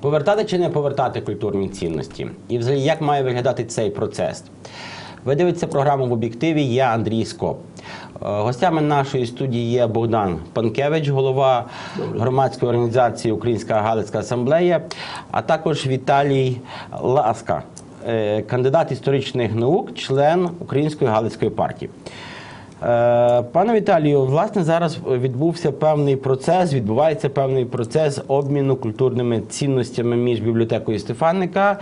Повертати чи не повертати культурні цінності? І взагалі, як має виглядати цей процес? Ви дивитеся програму в об'єктиві. Я Андрій Скоп. Е, Гостями нашої студії є Богдан Панкевич, голова громадської організації Українська Галицька асамблея, а також Віталій Ласка, е, кандидат історичних наук, член Української Галицької партії. Е, Пане Віталію, власне, зараз відбувся певний процес, відбувається певний процес обміну культурними цінностями між бібліотекою Стефаника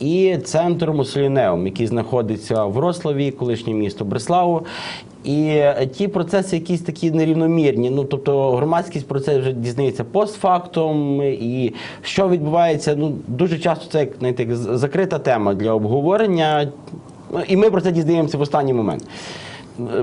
і центром Муслінеум, який знаходиться в Врославі, колишнє місто Бреславу. І ті процеси якісь такі нерівномірні. Ну тобто громадськість про це вже дізнається постфактум, і що відбувається. Ну дуже часто це як знаєте, закрита тема для обговорення. Ну, І ми про це дізнаємося в останній момент.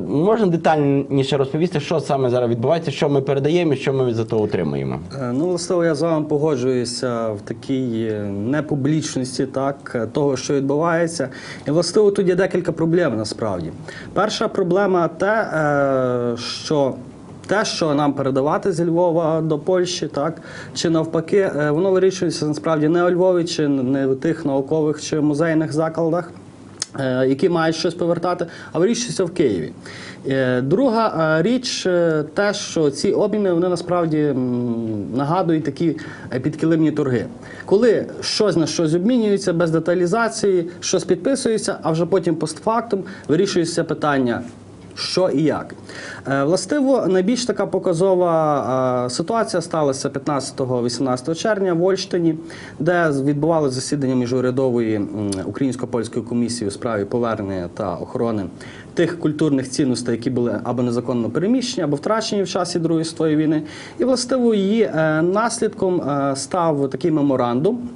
Можна детальніше розповісти, що саме зараз відбувається, що ми передаємо і що ми за того отримуємо? Е, Ну, власне, я з вами погоджуюся в такій е, непублічності так, того, що відбувається. І власне, тут є декілька проблем насправді. Перша проблема те, е, що те, що нам передавати з Львова до Польщі, так чи навпаки, воно вирішується насправді не у Львові, чи не в тих наукових чи музейних закладах. Е, Які мають щось повертати, а вирішується в Києві. Е, Друга е, річ, те, що ці обміни вони насправді нагадують такі підкилимні торги, коли щось на щось обмінюється без деталізації, щось підписується, а вже потім постфактум вирішується питання. Що і як. Е, Властиво, найбільш така показова е, ситуація сталася 15-18 червня в Ольштині, де відбувалося засідання міжурядової м, українсько-польської комісії у справі повернення та охорони тих культурних цінностей, які були або незаконно переміщені, або втрачені в часі Другої світової війни. І властиво її е, наслідком став такий меморандум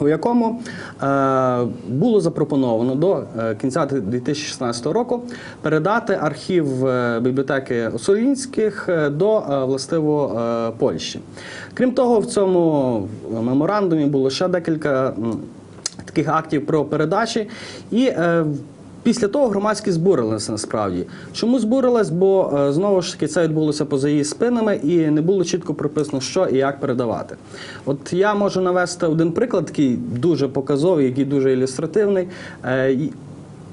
у якому е, було запропоновано до е, кінця 2016 року передати архів е, бібліотеки Осолінських до властиво Польщі. Крім того, в цьому меморандумі було ще декілька таких актів про передачі і. Після того громадські збурилися насправді. Чому збурилась? Бо е, знову ж таки це відбулося поза її спинами і не було чітко прописано, що і як передавати. От я можу навести один приклад, який дуже показовий, який дуже ілюстративний. Е,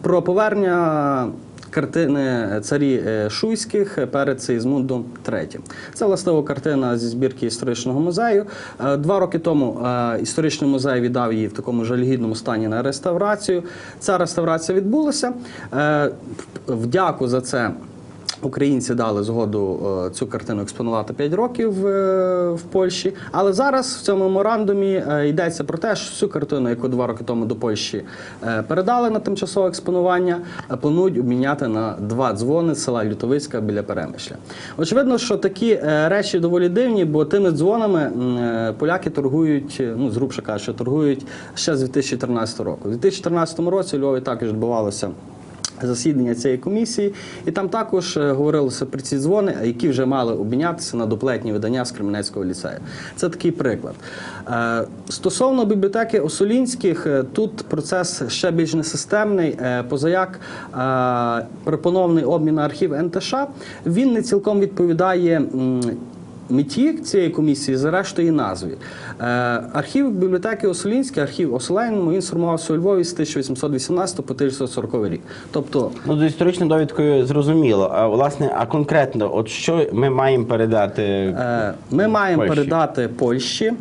Про повернення картини царі е, Шуйських перед Сеїзмундом III. Це властиво картина зі збірки історичного музею. Е, Два роки тому е, історичний музей віддав її в такому жалюгідному стані на реставрацію. Ця реставрація відбулася. Вдяку за це. Українці дали згоду е, цю картину експонувати 5 років е, в Польщі. Але зараз в цьому меморандумі е, йдеться про те, що цю картину, яку два роки тому до Польщі передали на тимчасове експонування, планують обміняти на два дзвони села Лютовицька біля Перемишля. Очевидно, що такі речі доволі дивні, бо тими дзвонами поляки торгують, ну зрубше кажучи, торгують ще з 2014 року. У 2014 році у Львові також відбувалося засідання цієї комісії, і там також е, говорилося про ці дзвони, які вже мали обмінятися на дуплетні видання з Кременецького ліцею. Це такий приклад. Е, Стосовно бібліотеки Осолінських, е, тут процес ще більш несистемний. Позаяк пропонований обмін на архів НТШ, він не цілком відповідає. Меті цієї комісії, зрештою, і назві. Е, архів бібліотеки Осолінський, архів Оселеному, він сформувався у Львові з 1818 по 1940 рік. Тобто, Ну, з історичною довідкою зрозуміло. А власне, а конкретно, от що ми маємо передати? е, ми маємо Польщі. передати Польщі.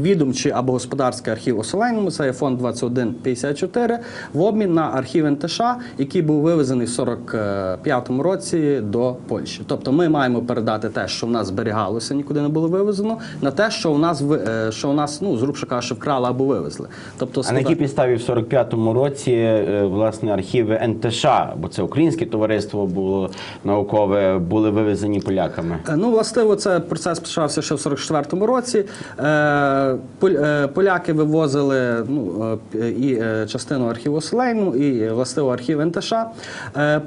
Відомчий або господарський архів Оселеному, це є фонд 2154, в обмін на архів НТШ, який був вивезений в 45-му році до Польщі. Тобто ми маємо передати те, що в нас зберігалося, нікуди не було вивезено, на те, що у нас е, що у нас, ну зрубше кажучи, вкрали або вивезли. Тобто, А на якій підставі в 45-му році е, власне архіви НТШ, бо це українське товариство було наукове, були вивезені поляками? Е, Ну, властиво, це процес почався ще в 44-му році. Е, Поляки вивозили ну, е, і е, частину архіву Селейну, і властиво архів НТШ.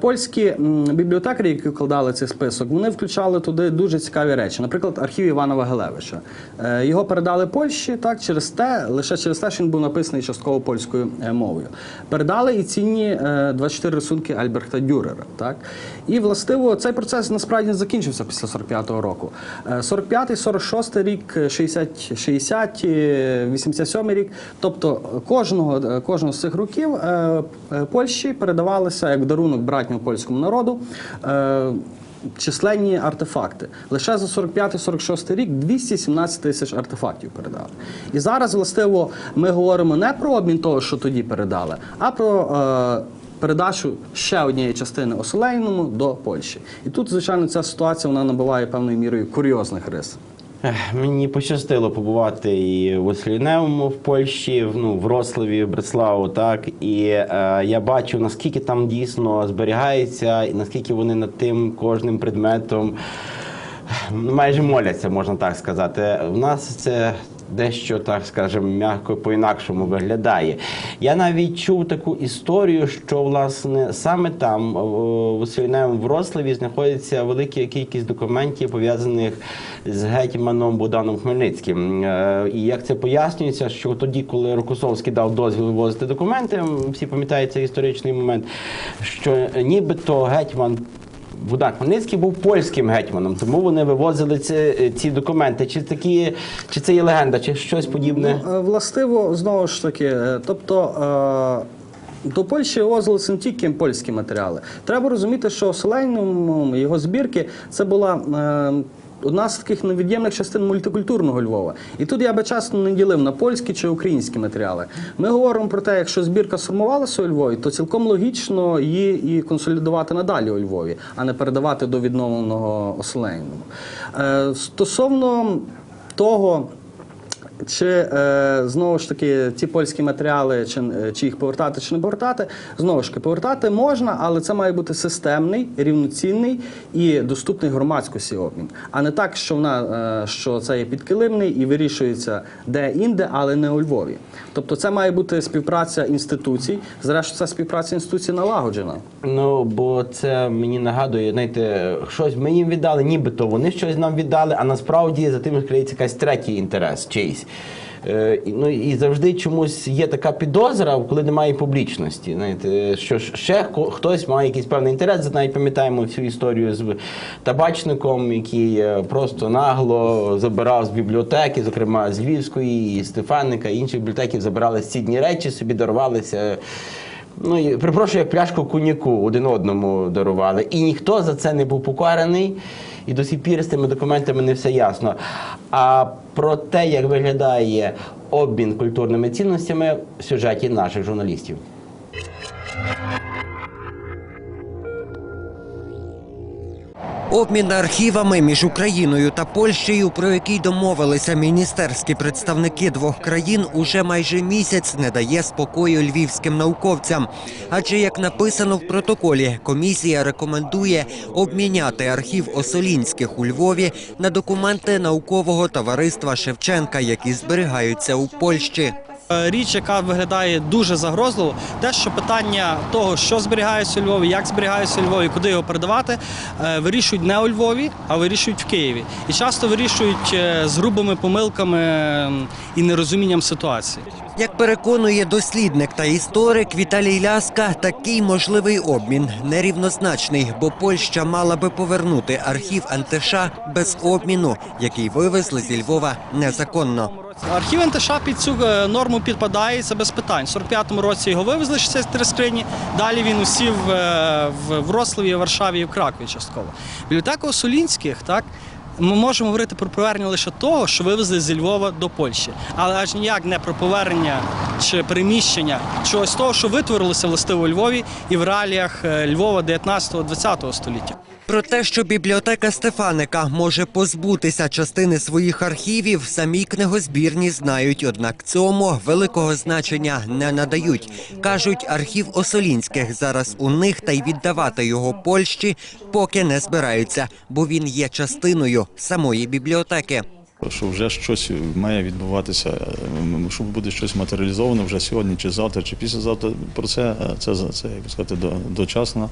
Польські бібліотекарі, які вкладали цей список, вони включали туди дуже цікаві речі. Наприклад, архів Івана Вагелевича. Його передали Польщі так, через те, лише через те, що він був написаний частково польською мовою. Передали і цінні е, 24 рисунки Альберта Дюрера. Так? І властиво цей процес насправді закінчився після 45-го року. Е, 45-й, 46-й рік, 60, 60 87-й рік. Тобто кожного, е, кожного з цих років е, е, Польщі передавалися як дарунок братньому польському народу. е, Численні артефакти. Лише за 45-46 рік 217 тисяч артефактів передали. І зараз, властиво, ми говоримо не про обмін того, що тоді передали, а про е, передачу ще однієї частини Оселейному до Польщі. І тут, звичайно, ця ситуація вона набуває певною мірою курйозних рис. Мені пощастило побувати і в Осліневому в Польщі, ну, в Рославі, в Бреславу, так. І е, я бачу, наскільки там дійсно зберігається, і наскільки вони над тим кожним предметом майже моляться, можна так сказати. В нас це дещо, так скажемо, м'яко по-інакшому виглядає. Я навіть чув таку історію, що власне саме там, в Васильневому в Врославі, знаходиться велика кількість документів, пов'язаних з гетьманом Богданом Хмельницьким. Е, І як це пояснюється, що тоді, коли Рокосовський дав дозвіл вивозити документи, всі пам'ятають цей історичний момент, що нібито гетьман Богдан Хмельницький був польським гетьманом, тому вони вивозили ці, ці документи. Чи такі, чи це є легенда, чи щось подібне? Ну, Властиво, знову ж таки, е, тобто. е, До Польщі вивозилися не тільки польські матеріали. Треба розуміти, що Оселейнум, його збірки, це була е, одна з таких невід'ємних частин мультикультурного Львова. І тут я би часто не ділив на польські чи українські матеріали. Ми говоримо про те, якщо збірка сформувалася у Львові, то цілком логічно її і консолідувати надалі у Львові, а не передавати до відновленого Оселейному. Е, Стосовно того. Чи е, знову ж таки ці польські матеріали, чи, е, чи їх повертати, чи не повертати? Знову ж таки, повертати можна, але це має бути системний, рівноцінний і доступний громадськості обмін. А не так, що вона е, що це є підкилимний і вирішується де-інде, але не у Львові. Тобто це має бути співпраця інституцій. Зрештою, ця співпраця інституцій налагоджена. Ну, бо це мені нагадує, знаєте, щось ми їм віддали, нібито вони щось нам віддали, а насправді за тим криється якийсь третій інтерес, чийсь. Е, і- ну і завжди чомусь є така підозра, коли немає публічності. Знаєте, що ще хтось має якийсь певний інтерес. Навіть пам'ятаємо всю історію з табачником, який е, просто нагло забирав з бібліотеки, зокрема з Львівської, і Стефаника, і інших бібліотеків забирали цінні речі, собі дарувалися. Ну, припрошую, як пляшку коньяку один одному дарували. І ніхто за це не був покараний. І до сих пір з тими документами не все ясно. А про те, як виглядає обмін культурними цінностями в сюжеті наших журналістів. Обмін архівами між Україною та Польщею, про який домовилися міністерські представники двох країн, уже майже місяць не дає спокою львівським науковцям. Адже, як написано в протоколі, комісія рекомендує обміняти архів Осолінських у Львові на документи наукового товариства Шевченка, які зберігаються у Польщі. Е, Річ, яка виглядає дуже загрозливо, те, що питання того, що зберігається у Львові, як зберігається у Львові, куди його передавати, е, вирішують не у Львові, а вирішують в Києві. І часто вирішують е, з грубими помилками і нерозумінням ситуації. Як переконує дослідник та історик Віталій Ляска, такий можливий обмін нерівнозначний, бо Польща мала би повернути архів НТШ без обміну, який вивезли зі Львова незаконно. Архів НТШ під цю е, норму підпадає, це без питань. У 45-му році його вивезли 63 скрині. Далі він усів е, в Врославі, Варшаві і в Кракові частково. Бібліотека Осолінських, так. Ми можемо говорити про повернення лише того, що вивезли зі Львова до Польщі, але аж ніяк не про повернення чи переміщення чогось того, що витворилося властиво у Львові і в реаліях е, Львова 19-20 століття. Про те, що бібліотека Стефаника може позбутися частини своїх архівів, самі книгозбірні знають, однак цьому великого значення не надають. кажуть, архів Осолінських зараз у них та й віддавати його Польщі поки не збираються, бо він є частиною самої бібліотеки. Що вже щось має відбуватися, м, щоб буде щось матеріалізовано вже сьогодні, чи завтра, чи післязавтра. Про це е, це, це як сказати, дочасно,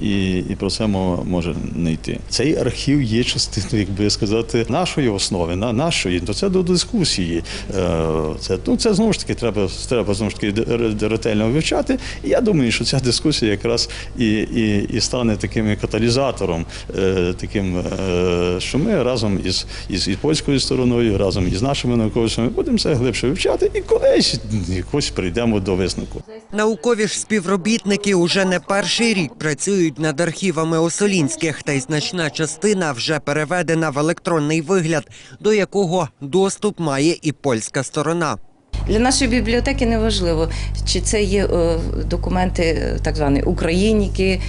і, і про це мова може не йти. Цей архів є частиною, як би сказати, нашої основи, на нашої. То це до дискусії. Е, Це ну це знову ж таки треба, треба знову ж таки ретельно вивчати. І я думаю, що ця дискусія якраз і, і, і стане таким каталізатором, е, таким, е, що ми разом із, із, із польською стороною, разом із нашими науковцями будемо це глибше вивчати і колись якось прийдемо до висновку. Наукові ж співробітники уже не перший рік працюють над архівами Осолінських, та й значна частина вже переведена в електронний вигляд, до якого доступ має і польська сторона. Для нашої бібліотеки не важливо, чи це є е, документи е, так звані україніки,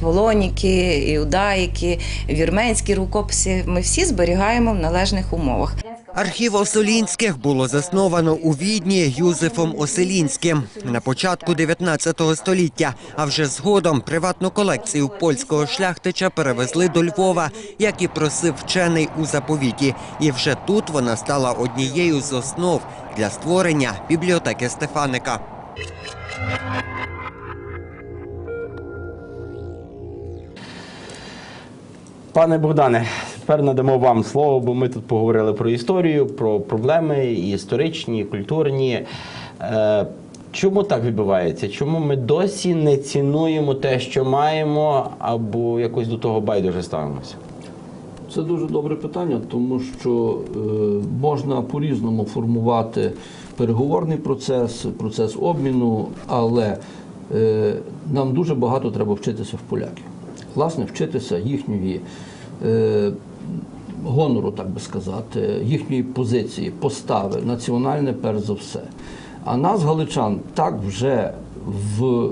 полоніки, іудаїки, вірменські рукописи. Ми всі зберігаємо в належних умовах. Архів Осолінських було засновано у Відні Юзефом Оселінським на початку 19 століття. А вже згодом приватну колекцію польського шляхтича перевезли до Львова, як і просив вчений у заповіті. І вже тут вона стала однією з основ для створення бібліотеки Стефаника. Пане Богдане, тепер надамо вам слово, бо ми тут поговорили про історію, про проблеми і історичні, і культурні. Е, чому так відбувається? Чому ми досі не цінуємо те, що маємо, або якось до того байдуже ставимося? Це дуже добре питання, тому що е, можна по-різному формувати переговорний процес, процес обміну, але е, нам дуже багато треба вчитися в поляків. Власне, вчитися їхньої е, гонору, так би сказати, їхньої позиції, постави, національне перш за все. А нас, галичан, так вже в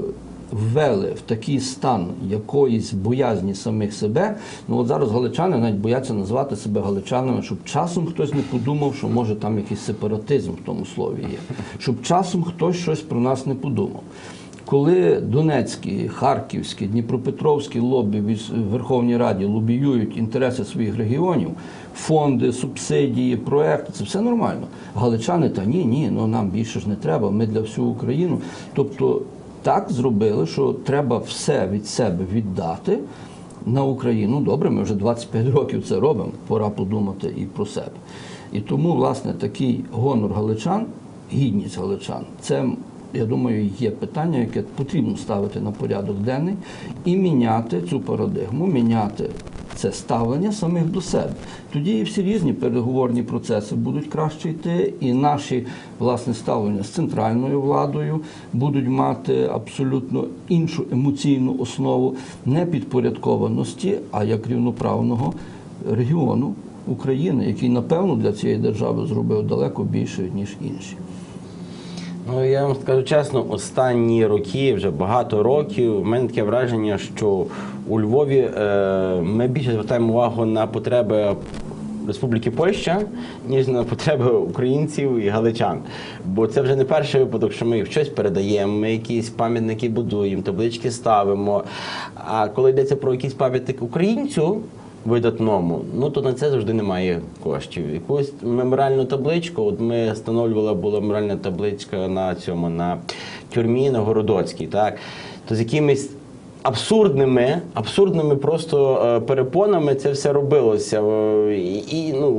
ввели в такий стан якоїсь боязні самих себе. Ну от зараз галичани навіть бояться назвати себе галичанами, щоб часом хтось не подумав, що може там якийсь сепаратизм в тому слові є, щоб часом хтось щось про нас не подумав. Коли Донецькі, Харківські, Дніпропетровські лобі в Верховній Раді лобіюють інтереси своїх регіонів, фонди, субсидії, проекти, це все нормально. Галичани та ні, ні, ну нам більше ж не треба. Ми для всю Україну. Тобто так зробили, що треба все від себе віддати на Україну. Добре, ми вже 25 років це робимо. Пора подумати і про себе. І тому, власне, такий гонор галичан, гідність галичан, це. Я думаю, є питання, яке потрібно ставити на порядок денний і міняти цю парадигму, міняти це ставлення самих до себе. Тоді і всі різні переговорні процеси будуть краще йти, і наші власне ставлення з центральною владою будуть мати абсолютно іншу емоційну основу не підпорядкованості, а як рівноправного регіону України, який напевно для цієї держави зробив далеко більше ніж інші. Ну, я вам скажу чесно, останні роки, вже багато років, в мене таке враження, що у Львові е, ми більше звертаємо увагу на потреби Республіки Польща, ніж на потреби українців і галичан. Бо це вже не перший випадок, що ми щось передаємо, ми якісь пам'ятники будуємо, таблички ставимо. А коли йдеться про якийсь пам'ятник українцю, видатному, ну то на це завжди немає коштів. Якусь меморіальну табличку, от ми встановлювали, була меморіальна табличка на цьому, на тюрмі на Городоцькій, так? То з якимись абсурдними, абсурдними просто е, перепонами це все робилося. Е, і ну,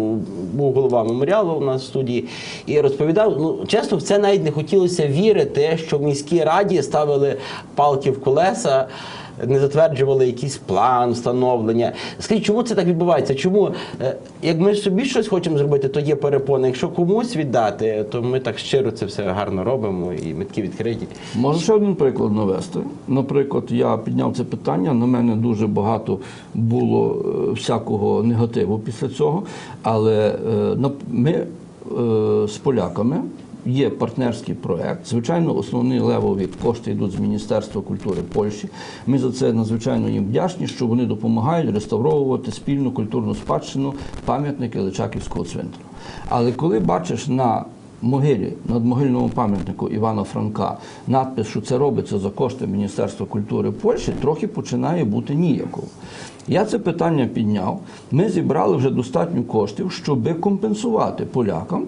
був голова меморіалу у нас в студії і розповідав. Ну, чесно, в це навіть не хотілося вірити, що в міській раді ставили палки в колеса не затверджували якийсь план встановлення. Скажіть, чому це так відбувається? Чому, е, як ми собі щось хочемо зробити, то є перепони. Якщо комусь віддати, то ми так щиро це все гарно робимо і ми такі відкриті. Можу ще один приклад навести. Наприклад, я підняв це питання. На мене дуже багато було е, всякого негативу після цього. Але е, ми з поляками. Є партнерський проект. Звичайно, основні левові кошти йдуть з Міністерства культури Польщі. Ми за це надзвичайно їм вдячні, що вони допомагають реставровувати спільну культурну спадщину пам'ятники Личаківського цвинтару. Але коли бачиш на могилі, над могильному пам'ятнику Івана Франка, надпис, що це робиться за кошти Міністерства культури Польщі, трохи починає бути ніяково. Я це питання підняв. Ми зібрали вже достатньо коштів, щоб компенсувати полякам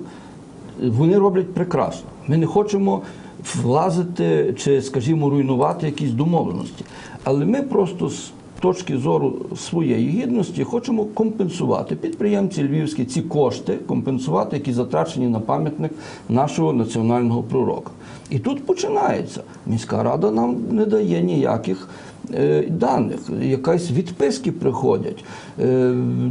вони роблять прекрасно. Ми не хочемо влазити чи, скажімо, руйнувати якісь домовленості. Але ми просто з точки зору своєї гідності хочемо компенсувати підприємці львівські ці кошти, компенсувати, які затрачені на пам'ятник нашого національного пророка. І тут починається. Міська рада нам не дає ніяких даних, якась відписки приходять. Е,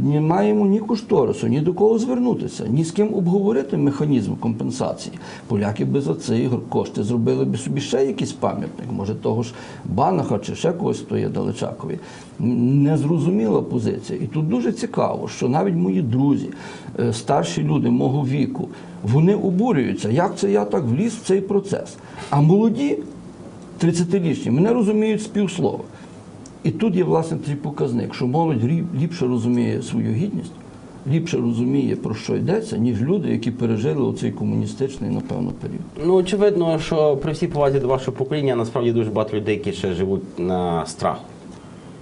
не маємо ні кошторису, ні до кого звернутися, ні з ким обговорити механізм компенсації. Поляки би за ці кошти зробили б собі ще якийсь пам'ятник, може того ж Банаха чи ще когось є Далечакові. Незрозуміла позиція. І тут дуже цікаво, що навіть мої друзі, е, старші люди мого віку, вони обурюються, як це я так вліз в цей процес. А молоді 30-річні мене розуміють з півслова. І тут є власне цей показник, що молодь ліпше розуміє свою гідність, ліпше розуміє, про що йдеться, ніж люди, які пережили оцей комуністичний, напевно, період. Ну, очевидно, що при всій повазі до вашого покоління насправді дуже багато людей, які ще живуть на страху.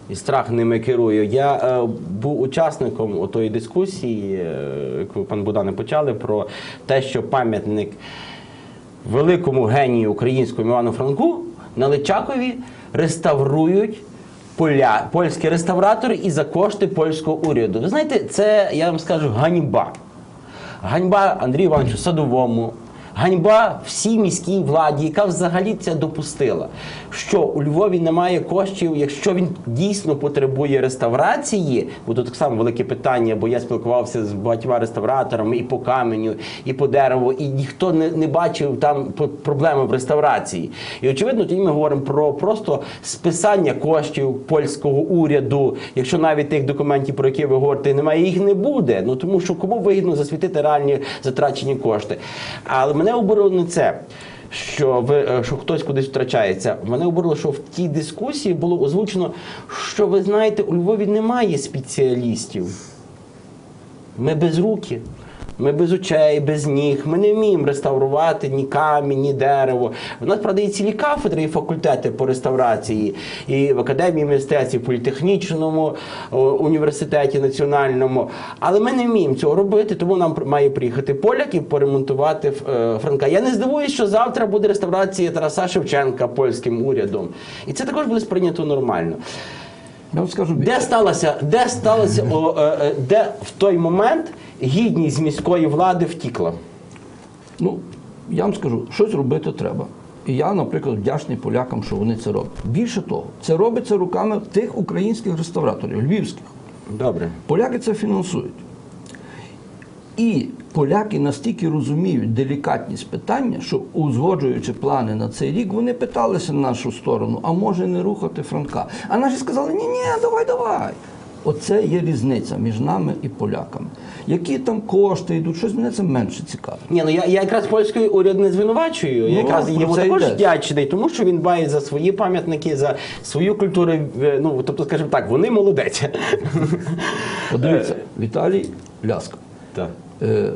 І страх ними керує. Я е, був учасником тої дискусії, е, яку пан Богдане почали, про те, що пам'ятник великому генію українському Івану Франку на Личакові реставрують поля, польські реставратори і за кошти польського уряду. Ви знаєте, це я вам скажу ганьба. Ганьба Андрію Івановичу Садовому, ганьба всій міській владі, яка взагалі це допустила. Що у Львові немає коштів, якщо він дійсно потребує реставрації, бо тут так само велике питання, бо я спілкувався з багатьма реставраторами і по каменю, і по дереву, і ніхто не, не бачив там проблеми в реставрації. І очевидно, тоді ми говоримо про просто списання коштів польського уряду, якщо навіть тих документів, про які ви говорите, немає, їх не буде. Ну тому що кому вигідно засвітити реальні затрачені кошти. Але мене обурило не це. Що ви е, що хтось кудись втрачається? Мене обурило, що в тій дискусії було озвучено, що ви знаєте, у Львові немає спеціалістів. Ми без руки, ми без очей, без ніг. Ми не вміємо реставрувати ні камінь, ні дерево. У нас правда є цілі кафедри і факультети по реставрації, і в академії мистецтв, і в політехнічному університеті національному. Але ми не вміємо цього робити, тому нам має приїхати поляк і поремонтувати е, Франка. Я не здивуюсь, що завтра буде реставрація Тараса Шевченка польським урядом. І це також буде сприйнято нормально. Я вам скажу Де сталося, де сталося, е, е, де в той момент гідність міської влади втікла? Ну, я вам скажу, щось робити треба. І я, наприклад, вдячний полякам, що вони це роблять. Більше того, це робиться руками тих українських реставраторів, львівських. Добре. Поляки це фінансують. І поляки настільки розуміють делікатність питання, що узгоджуючи плани на цей рік, вони питалися на нашу сторону, а може не рухати Франка. А наші сказали, ні, ні, давай, давай. Оце є різниця між нами і поляками. Які там кошти йдуть, щось мене це менше цікавить. Ні, ну я, я якраз польський уряд не звинувачую. Ну, я якраз йому також вдячний, тому що він дбає за свої пам'ятники, за свою культуру. е, Ну тобто, скажімо так, вони молодець. Подивіться, Віталій Ляска Так. е,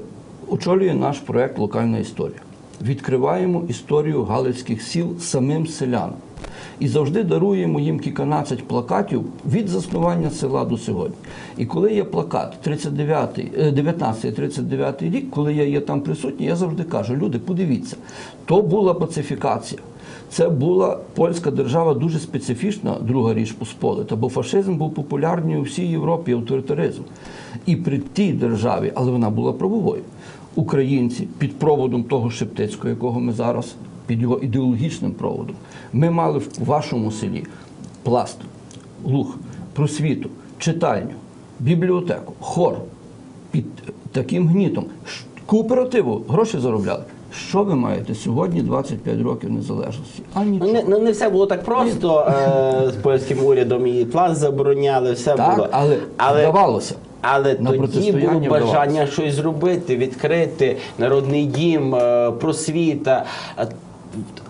очолює наш проект Локальна історія. Відкриваємо історію галицьких сіл самим селянам. І завжди даруємо їм кільканадцять плакатів від заснування села до сьогодні. І коли є плакат 39, е, 19-39 рік, коли я є там присутній, я завжди кажу: люди, подивіться, то була пацифікація. Це була польська держава дуже специфічна, друга річ Посполита, бо фашизм був популярний у всій Європі, авторитаризм. І при тій державі, але вона була правовою. Українці під проводом того Шептицького, якого ми зараз, ідеологічним проводом, ми мали в вашому селі пласт, луг, просвіту, читальню, бібліотеку, хор під таким гнітом. Кооперативу гроші заробляли. Що ви маєте сьогодні, 25 років незалежності? А Ну нічого. не, ну, не все було так просто е, з польським урядом. І пласт забороняли, все Так, було. але вдавалося. Але На тоді було бажання вдавалося. щось зробити, відкрити народний дім, е, просвіта.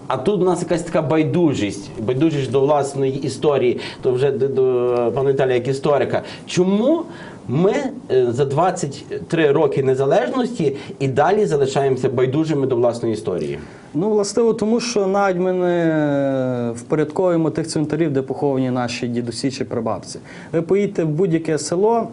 А, тут у нас якась така байдужість, байдужість до власної історії, то вже до, до пана Віталія як історика. Чому Ми е, за 23 роки незалежності і далі залишаємося байдужими до власної історії. Ну, властиво, тому що навіть ми не впорядковуємо тих цвинтарів, де поховані наші дідусі чи прабабці. Ви поїдете в будь-яке село.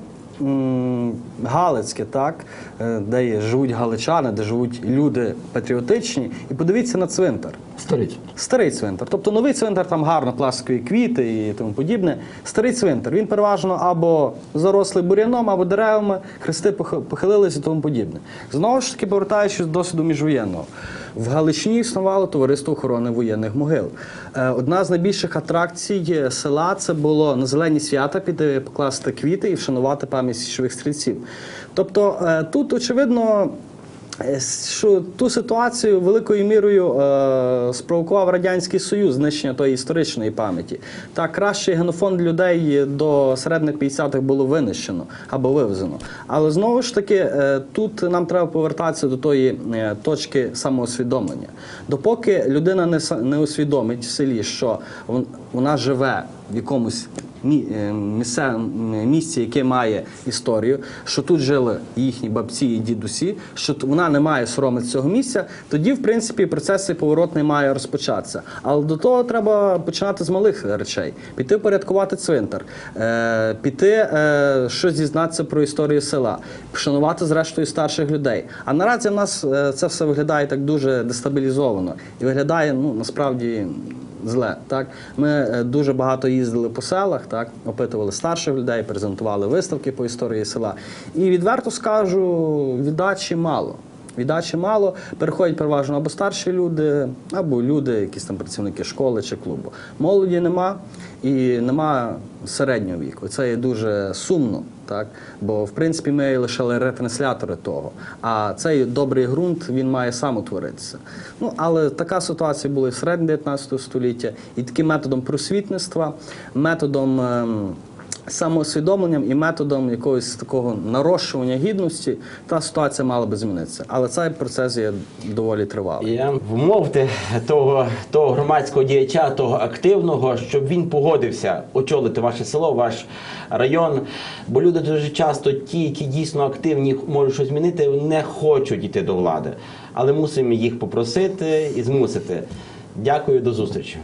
Галицьке, так, е, де є, живуть галичани, де живуть люди патріотичні, і подивіться на цвинтар. Стариця. Старий цвинтар. Тобто новий цвинтар там гарно, пластикові квіти і тому подібне. Старий цвинтар. Він переважно або зарослий бур'яном, або деревами, хрести пох- похилились і тому подібне. Знову ж таки, повертаючись до досвіду міжвоєнного. В Галичині існувало товариство охорони воєнних могил. Е, Одна з найбільших атракцій села це було на зелені свята піти покласти квіти і вшанувати пам'ять січових стрільців. Тобто е, тут, очевидно, Е, що ту ситуацію великою мірою е, спровокував радянський союз знищення тої історичної пам'яті. Так кращий генофонд людей до середних 50-х було винищено або вивезено. Але знову ж таки, е, тут нам треба повертатися до тої е, точки самоусвідомлення. Допоки людина не, не усвідомить в селі, що вон- вона живе в якомусь е, місце, яке має історію, що тут жили їхні бабці і дідусі, що вона не має соромити цього місця, тоді, в принципі, процес поворотний має розпочатися. Але до того треба починати з малих речей: піти порядкувати цвинтар, е, піти е, щось дізнатися про історію села, вшанувати зрештою старших людей. А наразі в нас це все виглядає так дуже дестабілізовано і виглядає ну насправді зле. Так ми е, дуже багато їздили по селах, так опитували старших людей, презентували виставки по історії села. І відверто скажу, віддачі мало. Віддачі мало, переходять переважно або старші люди, або люди, якісь там працівники школи чи клубу. Молоді нема і нема середнього віку. Це є дуже сумно, так бо в принципі ми лише ретранслятори того. А цей добрий ґрунт він має сам утворитися. Ну але така ситуація була і в середині 19 століття, і таким методом просвітництва, методом. Самоусвідомленням і методом якогось такого нарощування гідності та ситуація мала би змінитися. Але цей процес є доволі тривалий. І вмовте того, того громадського діяча, того активного, щоб він погодився очолити ваше село, ваш район. Бо люди дуже часто, ті, які дійсно активні, можуть щось змінити, не хочуть йти до влади. Але мусимо їх попросити і змусити. Дякую, до зустрічі.